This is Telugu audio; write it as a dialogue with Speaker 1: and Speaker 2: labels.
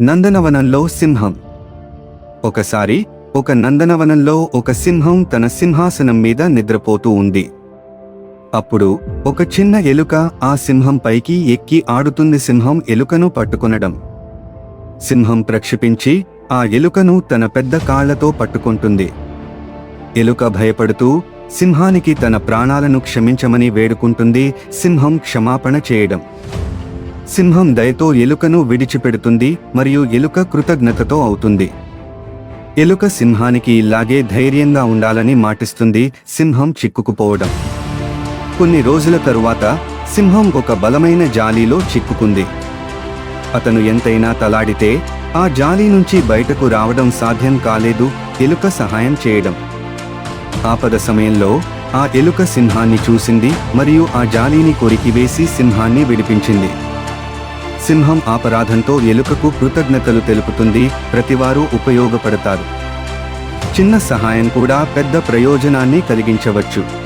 Speaker 1: నందనవనంలో సింహం. ఒకసారి ఒక నందనవనంలో ఒక సింహం తన సింహాసనం మీద నిద్రపోతూ ఉంది. అప్పుడు ఒక చిన్న ఎలుక ఆ సింహం పైకి ఎక్కి ఆడుతుంది సింహం ఎలుకను పట్టుకొనడం. సింహం ప్రక్షిపించి ఆ ఎలుకను తన పెద్ద కాళ్ళతో పట్టుకుంటుంది. ఎలుక భయపడుతూ సింహానికి తన ప్రాణాలను క్షమించమని వేడుకుంటుంది సింహం క్షమాపణ చేయడం. సింహం దయతో ఎలుకను విడిచిపెడుతుంది మరియు ఎలుక కృతజ్ఞతతో అవుతుంది. ఎలుక సింహానికి ఇలాగే ధైర్యంగా ఉండాలని మాటిస్తుంది సింహం చిక్కుకుపోవడం. కొన్ని రోజుల తరువాత సింహం ఒక బలమైన జాలీలో చిక్కుకుంది. అతను ఎంతైనా తలాడితే ఆ జాలీ నుంచి బయటకు రావడం సాధ్యం కాలేదు ఎలుక సహాయం చేయడం. ఆపద సమయంలో ఆ ఎలుక సింహాన్ని చూసింది మరియు ఆ జాలీని కొరికివేసి సింహాన్ని విడిపించింది. సింహం ఆపరాధంతో ఎలుకకు కృతజ్ఞతలు తెలుపుతుంది ప్రతివారు ఉపయోగపడతారు. చిన్న సహాయం కూడా పెద్ద ప్రయోజనాన్ని కలిగించవచ్చు.